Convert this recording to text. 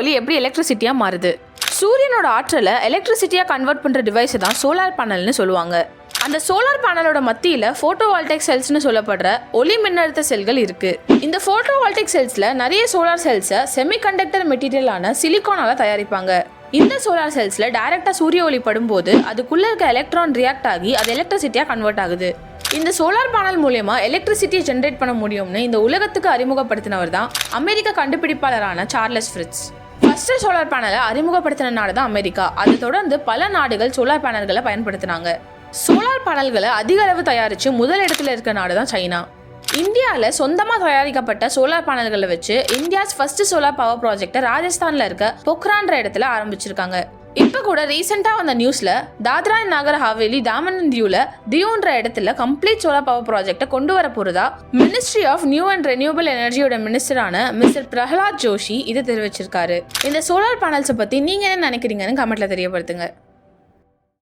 ஒளி எப்படி எலக்ட்ரிசிட்டியாக மாறுது? சூரியனோட ஆற்றலை எலக்ட்ரிசிட்டியாக கன்வெர்ட் பண்ணுற டிவைஸை தான் சோலார் பேனல்னு சொல்லுவாங்க. அந்த சோலார் பேனலோட மத்தியில் ஃபோட்டோவால்டெக் செல்ஸ்னு சொல்லப்படுற ஒளி மின்னழுத்த செல்கள் இருக்கு. இந்த ஃபோட்டோவால்டெக் செல்ஸில் நிறைய சோலார் செல்ஸை செமிகண்டக்டர் மெட்டீரியலான சிலிக்கானால தயாரிப்பாங்க. இந்த சோலார் செல்ஸில் டைரெக்டாக சூரிய ஒளி படும்போது அதுக்குள்ளே இருக்க எலக்ட்ரான் ரியாக்ட் ஆகி அது எலக்ட்ரிசிட்டியாக கன்வெர்ட் ஆகுது. இந்த சோலார் பேனல் மூலயமா எலக்ட்ரிசிட்டியை ஜென்ரேட் பண்ண முடியும்னு இந்த உலகத்துக்கு அறிமுகப்படுத்தினவர் தான் அமெரிக்க கண்டுபிடிப்பாளரான சார்லஸ் ஃப்ரிட்ஸ். ஃபர்ஸ்ட் சோலார் பேனலை அறிமுகப்படுத்தின நாடு தான் அமெரிக்கா. அதை தொடர்ந்து பல நாடுகள் சோலார் பேனல்களை பயன்படுத்தினாங்க. சோலார் பேனல்களை அதிக அளவு தயாரித்து முதல் இடத்துல இருக்க நாடு தான் சைனா. இந்தியாவில் சொந்தமாக தயாரிக்கப்பட்ட சோலார் பேனல்களை வச்சு இந்தியாஸ் ஃபர்ஸ்ட் சோலார் பவர் ப்ராஜெக்டை ராஜஸ்தானில் இருக்க பொக்ரான்ற இடத்துல ஆரம்பிச்சிருக்காங்க. இப்போ கூட ரீசெண்டாக வந்த நியூஸில் தாத்ரா நாகர் ஹாவேலி டாமன் அண்ட் தியூவில் தியூன்ற இடத்துல கம்ப்ளீட் சோலார் பவர் ப்ராஜெக்டை கொண்டு வர போகிறதா ministry of new and renewable எனர்ஜியோட மினிஸ்டரான மிஸ்டர் பிரஹலாத் ஜோஷி இதை தெரிவிச்சிருக்காரு. இந்த சோலார் பேனல்ஸை பற்றி நீங்கள் என்ன நினைக்கிறீங்கன்னு கமெண்ட்டில் தெரியப்படுத்துங்க.